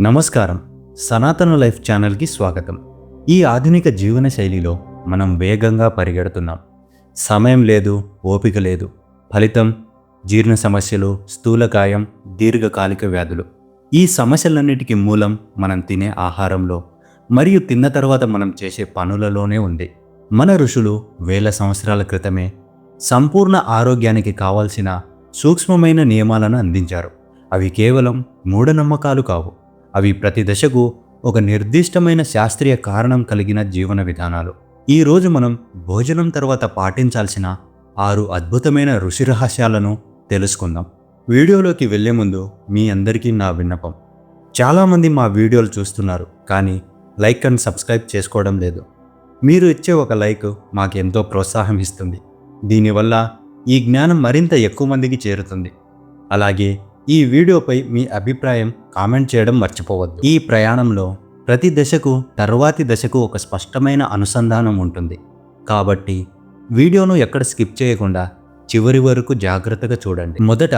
నమస్కారం. సనాతన లైఫ్ ఛానల్కి స్వాగతం. ఈ ఆధునిక జీవన శైలిలో మనం వేగంగా పరిగెడుతున్నాం. సమయం లేదు ఓపిక లేదు. ఫలితం జీర్ణ సమస్యలు స్థూలకాయం దీర్ఘకాలిక వ్యాధులు. ఈ సమస్యలన్నిటికీ మూలం మనం తినే ఆహారంలో మరియు తిన్న తర్వాత మనం చేసే పనులలోనే ఉంది. మన ఋషులు వేల సంవత్సరాల క్రితమే సంపూర్ణ ఆరోగ్యానికి కావాల్సిన సూక్ష్మమైన నియమాలను అందించారు. అవి కేవలం మూఢనమ్మకాలు కావు. అవి ప్రతి దశకు ఒక నిర్దిష్టమైన శాస్త్రీయ కారణం కలిగిన జీవన విధానాలు. ఈరోజు మనం భోజనం తర్వాత పాటించాల్సిన ఆరు అద్భుతమైన ఋషి రహస్యాలను తెలుసుకుందాం. వీడియోలోకి వెళ్ళే ముందు మీ అందరికీ నా విన్నపం. చాలామంది మా వీడియోలు చూస్తున్నారు కానీ లైక్ అండ్ సబ్స్క్రైబ్ చేసుకోవడం లేదు. మీరు ఇచ్చే ఒక లైక్ మాకెంతో ప్రోత్సాహం ఇస్తుంది. దీనివల్ల ఈ జ్ఞానం మరింత ఎక్కువ మందికి చేరుతుంది. అలాగే ఈ వీడియోపై మీ అభిప్రాయం కామెంట్ చేయడం మర్చిపోవద్దు. ఈ ప్రయాణంలో ప్రతి దశకు తర్వాతి దశకు ఒక స్పష్టమైన అనుసంధానం ఉంటుంది. కాబట్టి వీడియోను ఎక్కడ స్కిప్ చేయకుండా చివరి వరకు జాగ్రత్తగా చూడండి. మొదట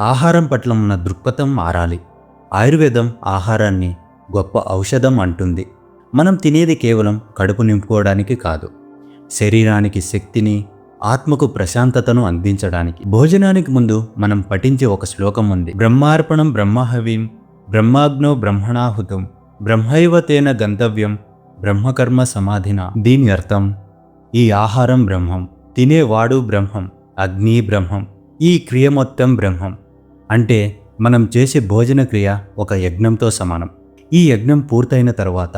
ఆహారం పట్ల ఉన్న దృక్పథం మారాలి. ఆయుర్వేదం ఆహారాన్ని గొప్ప ఔషధం అంటుంది. మనం తినేది కేవలం కడుపు నింపుకోవడానికి కాదు. శరీరానికి శక్తిని ఆత్మకు ప్రశాంతతను అందించడానికి. భోజనానికి ముందు మనం పఠించే ఒక శ్లోకం ఉంది. బ్రహ్మార్పణం బ్రహ్మహవీం బ్రహ్మాగ్నో బ్రహ్మణాహుతం బ్రహ్మైవ తేన గంతవ్యం బ్రహ్మకర్మ సమాధిన? దీని అర్థం ఈ ఆహారం బ్రహ్మం తినేవాడు బ్రహ్మం అగ్ని బ్రహ్మం ఈ క్రియ మొత్తం బ్రహ్మం. అంటే మనం చేసే భోజన క్రియ ఒక యజ్ఞంతో సమానం. ఈ యజ్ఞం పూర్తయిన తర్వాత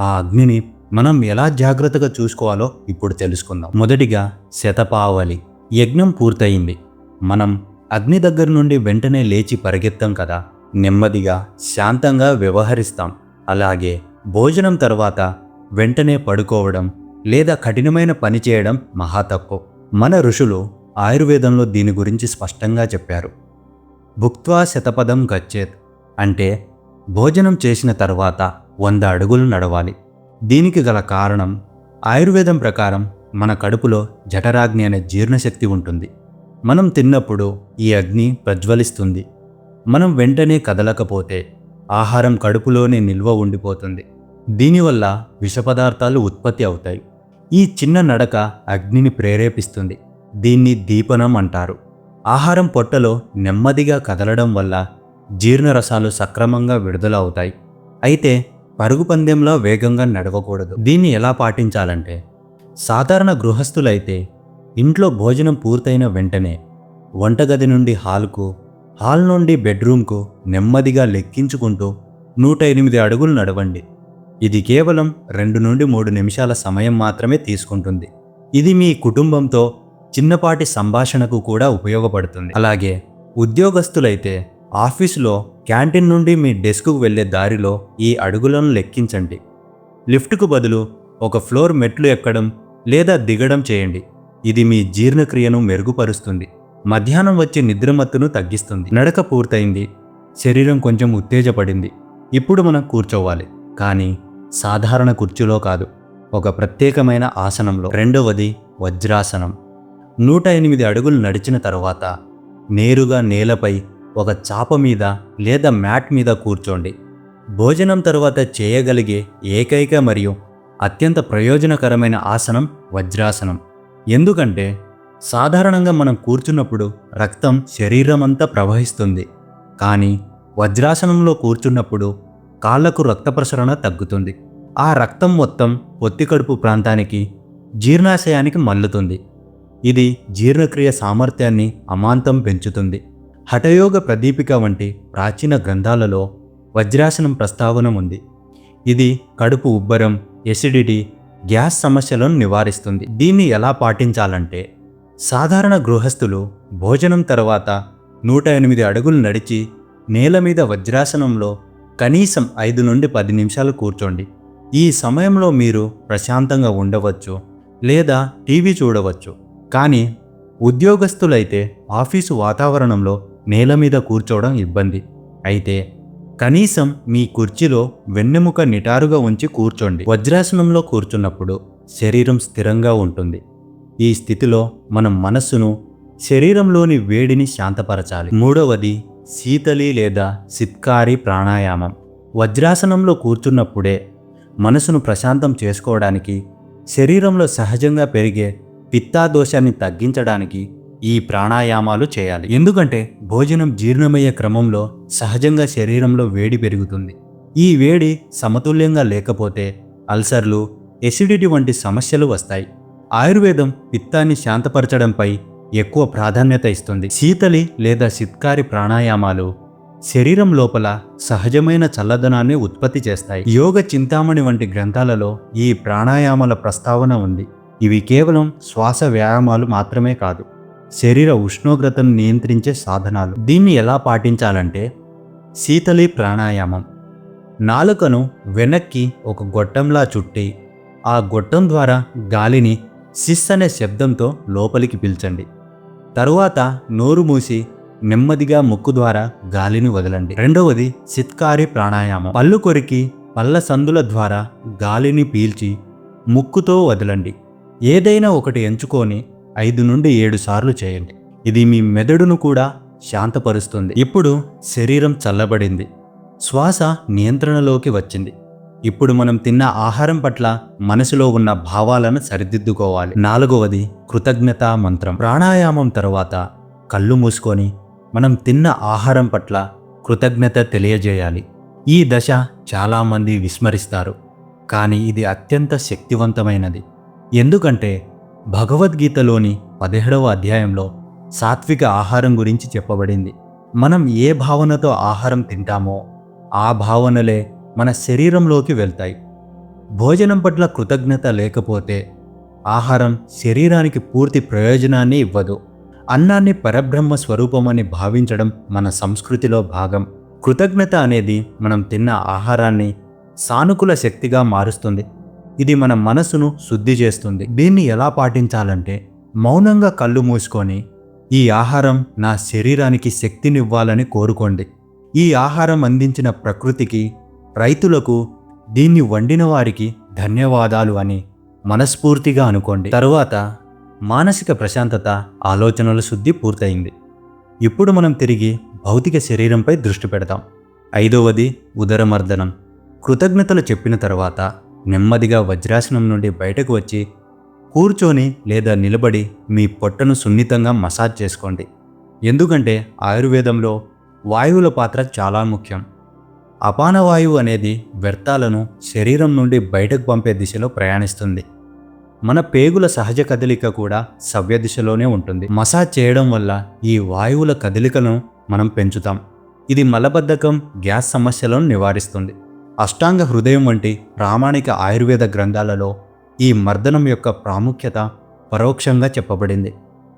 ఆ అగ్నిని మనం ఎలా జాగ్రత్తగా చూసుకోవాలో ఇప్పుడు తెలుసుకుందాం. మొదటిగా శతపావలి యజ్ఞం పూర్తయింది. మనం అగ్ని దగ్గర నుండి వెంటనే లేచి పరిగెత్తాం కదా. నెమ్మదిగా శాంతంగా వ్యవహరిస్తాం. అలాగే భోజనం తర్వాత వెంటనే పడుకోవడం లేదా కఠినమైన పని చేయడం మహా తక్కువ మన ఋషులు ఆయుర్వేదంలో దీని గురించి స్పష్టంగా చెప్పారు. భుక్త్వా శతపదం గచ్చేత్ అంటే భోజనం చేసిన తర్వాత వంద అడుగులు నడవాలి. దీనికి గల కారణం ఆయుర్వేదం ప్రకారం మన కడుపులో జఠరాగ్ని అనే జీర్ణశక్తి ఉంటుంది. మనం తిన్నప్పుడు ఈ అగ్ని ప్రజ్వలిస్తుంది. మనం వెంటనే కదలకపోతే ఆహారం కడుపులోనే నిల్వ ఉండిపోతుంది. దీనివల్ల విష పదార్థాలు ఉత్పత్తి అవుతాయి. ఈ చిన్న నడక అగ్నిని ప్రేరేపిస్తుంది. దీన్ని దీపనం అంటారు. ఆహారం పొట్టలో నెమ్మదిగా కదలడం వల్ల జీర్ణరసాలు సక్రమంగా విడుదల అవుతాయి అయితే పరుగు పందెంలో వేగంగా నడవకూడదు. దీన్ని ఎలా పాటించాలంటే సాధారణ గృహస్థులైతే ఇంట్లో భోజనం పూర్తయిన వెంటనే వంటగది నుండి హాల్కు హాల్ నుండి బెడ్రూమ్కు నెమ్మదిగా లెక్కించుకుంటూ నూట ఎనిమిది అడుగులు నడవండి. ఇది కేవలం రెండు నుండి మూడు నిమిషాల సమయం మాత్రమే తీసుకుంటుంది. ఇది మీ కుటుంబంతో చిన్నపాటి సంభాషణకు కూడా ఉపయోగపడుతుంది. అలాగే ఉద్యోగస్తులైతే ఆఫీసులో క్యాంటీన్ నుండి మీ డెస్క్కు వెళ్ళే దారిలో ఈ అడుగులను లెక్కించండి. లిఫ్ట్కు బదులు ఒక ఫ్లోర్ మెట్లు ఎక్కడం లేదా దిగడం చేయండి. ఇది మీ జీర్ణక్రియను మెరుగుపరుస్తుంది. మధ్యాహ్నం వచ్చే నిద్రమత్తును తగ్గిస్తుంది. నడక పూర్తయింది. శరీరం కొంచెం ఉత్తేజపడింది. ఇప్పుడు మనం కూర్చోవాలి. కానీ సాధారణ కుర్చీలో కాదు. ఒక ప్రత్యేకమైన ఆసనంలో. రెండవది వజ్రాసనం. నూట ఎనిమిది అడుగులు నడిచిన తరువాత నేరుగా నేలపై ఒక చాప మీద లేదా మ్యాట్ మీద కూర్చోండి. భోజనం తరువాత చేయగలిగే ఏకైక మరియు అత్యంత ప్రయోజనకరమైన ఆసనం వజ్రాసనం. ఎందుకంటే సాధారణంగా మనం కూర్చున్నప్పుడు రక్తం శరీరమంతా ప్రవహిస్తుంది. కానీ వజ్రాసనంలో కూర్చున్నప్పుడు కాళ్ళకు రక్త ప్రసరణ తగ్గుతుంది. ఆ రక్తం మొత్తం పొత్తికడుపు ప్రాంతానికి జీర్ణాశయానికి మల్లుతుంది ఇది జీర్ణక్రియ సామర్థ్యాన్ని అమాంతం పెంచుతుంది. హఠయోగ ప్రదీపిక వంటి ప్రాచీన గ్రంథాలలో వజ్రాసనం ప్రస్తావన ఉంది. ఇది కడుపు ఉబ్బరం ఎసిడిటీ గ్యాస్ సమస్యలను నివారిస్తుంది. దీన్ని ఎలా పాటించాలంటే సాధారణ గృహస్థులు భోజనం తర్వాత నూట ఎనిమిది అడుగులు నడిచి నేల మీద వజ్రాసనంలో కనీసం ఐదు నుండి పది నిమిషాలు కూర్చోండి. ఈ సమయంలో మీరు ప్రశాంతంగా ఉండవచ్చు లేదా టీవీ చూడవచ్చు. కానీ ఉద్యోగస్తులైతే ఆఫీసు వాతావరణంలో నేల మీద కూర్చోవడం ఇబ్బంది. అయితే కనీసం మీ కుర్చీలో వెన్నెముక నిటారుగా ఉంచి కూర్చోండి. వజ్రాసనంలో కూర్చున్నప్పుడు శరీరం స్థిరంగా ఉంటుంది. ఈ స్థితిలో మనం మనస్సును శరీరంలోని వేడిని శాంతపరచాలి. మూడవది శీతలి లేదా సిత్కారి ప్రాణాయామం. వజ్రాసనంలో కూర్చున్నప్పుడే మనసును ప్రశాంతం చేసుకోవడానికి శరీరంలో సహజంగా పెరిగే పిత్తాదోషాన్ని తగ్గించడానికి ఈ ప్రాణాయామాలు చేయాలి. ఎందుకంటే భోజనం జీర్ణమయ్యే క్రమంలో సహజంగా శరీరంలో వేడి పెరుగుతుంది. ఈ వేడి సమతుల్యంగా లేకపోతే అల్సర్లు ఎసిడిటీ వంటి సమస్యలు వస్తాయి. ఆయుర్వేదం పిత్తాన్ని శాంతపరచడంపై ఎక్కువ ప్రాధాన్యత ఇస్తుంది. శీతలి లేదా సిత్కారి ప్రాణాయామాలు శరీరం లోపల సహజమైన చల్లదనాన్ని ఉత్పత్తి చేస్తాయి. యోగ చింతామణి వంటి గ్రంథాలలో ఈ ప్రాణాయామాల ప్రస్తావన ఉంది. ఇవి కేవలం శ్వాస వ్యాయామాలు మాత్రమే కాదు. శరీర ఉష్ణోగ్రతను నియంత్రించే సాధనాలు. దీన్ని ఎలా పాటించాలంటే శీతలి ప్రాణాయామం. నాలుకను వెనక్కి ఒక గొట్టంలా చుట్టి ఆ గొట్టం ద్వారా గాలిని సిస్ అనే శబ్దంతో లోపలికి పీల్చండి. తరువాత నోరు మూసి నెమ్మదిగా ముక్కు ద్వారా గాలిని వదలండి. రెండవది సిత్కారి ప్రాణాయామం. పళ్ళు కొరికి పళ్ళ సందుల ద్వారా గాలిని పీల్చి ముక్కుతో వదలండి. ఏదైనా ఒకటి ఎంచుకొని ఐదు నుండి ఏడు సార్లు చేయండి. ఇది మీ మెదడును కూడా శాంతపరుస్తుంది. ఇప్పుడు శరీరం చల్లబడింది. శ్వాస నియంత్రణలోకి వచ్చింది. ఇప్పుడు మనం తిన్న ఆహారం పట్ల మనసులో ఉన్న భావాలను సరిదిద్దుకోవాలి. నాలుగవది కృతజ్ఞతా మంత్రం. ప్రాణాయామం తర్వాత కళ్ళు మూసుకొని మనం తిన్న ఆహారం పట్ల కృతజ్ఞత తెలియజేయాలి. ఈ దశ చాలామంది విస్మరిస్తారు. కానీ ఇది అత్యంత శక్తివంతమైనది. ఎందుకంటే భగవద్గీతలోని పదిహేడవ అధ్యాయంలో సాత్విక ఆహారం గురించి చెప్పబడింది. మనం ఏ భావనతో ఆహారం తింటామో ఆ భావనలే మన శరీరంలోకి వెళ్తాయి. భోజనం పట్ల కృతజ్ఞత లేకపోతే ఆహారం శరీరానికి పూర్తి ప్రయోజనాన్ని ఇవ్వదు. అన్నాన్ని పరబ్రహ్మ స్వరూపమని భావించడం మన సంస్కృతిలో భాగం. కృతజ్ఞత అనేది మనం తిన్న ఆహారాన్ని సానుకూల శక్తిగా మారుస్తుంది. ఇది మన మనసును శుద్ధి చేస్తుంది. దీన్ని ఎలా పాటించాలంటే మౌనంగా కళ్ళు మూసుకొని ఈ ఆహారం నా శరీరానికి శక్తినివ్వాలని కోరుకోండి. ఈ ఆహారం అందించిన ప్రకృతికి రైతులకు దీన్ని వండిన వారికి ధన్యవాదాలు అని మనస్ఫూర్తిగా అనుకోండి. తరువాత మానసిక ప్రశాంతత ఆలోచనల శుద్ధి పూర్తయింది. ఇప్పుడు మనం తిరిగి భౌతిక శరీరంపై దృష్టి పెడతాం. ఐదవది ఉదరమర్దనం. కృతజ్ఞతలు చెప్పిన తర్వాత నెమ్మదిగా వజ్రాసనం నుండి బయటకు వచ్చి కూర్చొని లేదా నిలబడి మీ పొట్టను సున్నితంగా మసాజ్ చేసుకోండి. ఎందుకంటే ఆయుర్వేదంలో వాయువుల పాత్ర చాలా ముఖ్యం. అపానవాయువు అనేది వ్యర్థాలను శరీరం నుండి బయటకు పంపే దిశలో ప్రయాణిస్తుంది. మన పేగుల సహజ కదలిక కూడా సవ్య దిశలోనే ఉంటుంది. మసాజ్ చేయడం వల్ల ఈ వాయువుల కదలికను మనం పెంచుతాం. ఇది మలబద్ధకం గ్యాస్ సమస్యలను నివారిస్తుంది. అష్టాంగ హృదయం వంటి ప్రామాణిక ఆయుర్వేద గ్రంథాలలో ఈ మర్దనం యొక్క ప్రాముఖ్యత పరోక్షంగా చెప్పబడింది.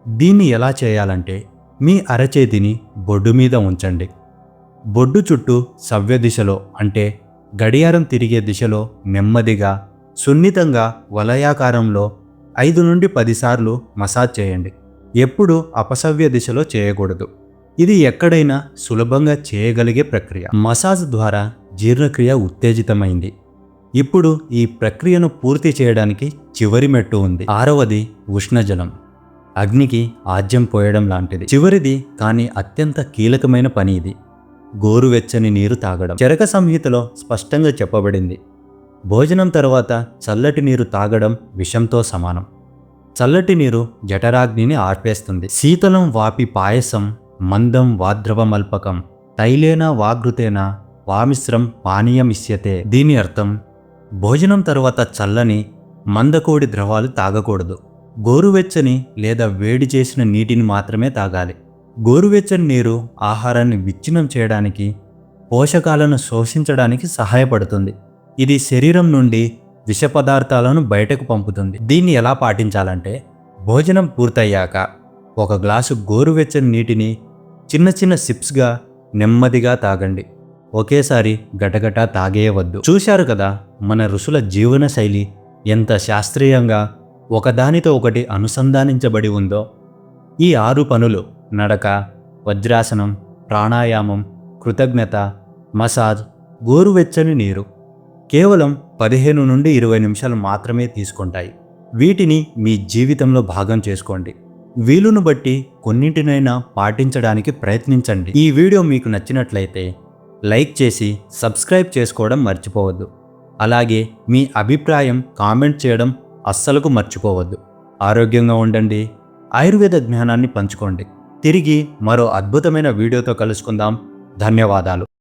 దీన్ని ఎలా చేయాలంటే మీ అరచేతిని బొడ్డు మీద ఉంచండి. బొడ్డు చుట్టూ సవ్య దిశలో అంటే గడియారం తిరిగే దిశలో నెమ్మదిగా సున్నితంగా వలయాకారంలో ఐదు నుండి పదిసార్లు మసాజ్ చేయండి. ఎప్పుడు అపసవ్య దిశలో చేయకూడదు. ఇది ఎక్కడైనా సులభంగా చేయగలిగే ప్రక్రియ. మసాజ్ ద్వారా జీర్ణక్రియ ఉత్తేజితమైంది. ఇప్పుడు ఈ ప్రక్రియను పూర్తి చేయడానికి చివరి మెట్టు ఉంది. ఆరవది ఉష్ణజలం. అగ్నికి ఆజ్యం పోయడం లాంటిది. చివరిది కానీ అత్యంత కీలకమైన పని ఇది. గోరువెచ్చని నీరు తాగడం. చరక సంహితలో స్పష్టంగా చెప్పబడింది. భోజనం తర్వాత చల్లటి నీరు తాగడం విషంతో సమానం. చల్లటి నీరు జఠరాగ్నిని ఆర్పేస్తుంది. శీతలం వాపి పాయసం మందం వాద్రవమల్పకం తైలేన వాగృతేన వామిశ్రం పానీయమిష్యతే. దీని అర్థం భోజనం తర్వాత చల్లని మందకోడి ద్రవాలు తాగకూడదు. గోరువెచ్చని లేదా వేడి చేసిన నీటిని మాత్రమే తాగాలి. గోరువెచ్చని నీరు ఆహారాన్ని విచ్ఛిన్నం చేయడానికి పోషకాలను శోషించడానికి సహాయపడుతుంది. ఇది శరీరం నుండి విష పదార్థాలను బయటకు పంపుతుంది. దీన్ని ఎలా పాటించాలంటే భోజనం పూర్తయ్యాక ఒక గ్లాసు గోరువెచ్చని నీటిని చిన్న చిన్న సిప్స్గా నెమ్మదిగా తాగండి. ఒకేసారి గటగట తాగేయవద్దు. చూశారు కదా మన ఋషుల జీవన శైలి ఎంత శాస్త్రీయంగా ఒకదానితో ఒకటి అనుసంధానించబడి ఉందో. ఈ ఆరు పనులు నడక వజ్రాసనం ప్రాణాయామం కృతజ్ఞత మసాజ్ గోరువెచ్చని నీరు కేవలం పదిహేను నుండి ఇరవై నిమిషాలు మాత్రమే తీసుకుంటాయి. వీటిని మీ జీవితంలో భాగం చేసుకోండి. వీలును బట్టి కొన్నింటినైనా పాటించడానికి ప్రయత్నించండి. ఈ వీడియో మీకు నచ్చినట్లయితే లైక్ చేసి సబ్స్క్రైబ్ చేసుకోవడం మర్చిపోవద్దు. అలాగే మీ అభిప్రాయం కామెంట్ చేయడం అస్సలకు మర్చిపోవద్దు. ఆరోగ్యంగా ఉండండి. ఆయుర్వేద జ్ఞానాన్ని పంచుకోండి. తిరిగి మరో అద్భుతమైన వీడియోతో కలుసుకుందాం. ధన్యవాదాలు.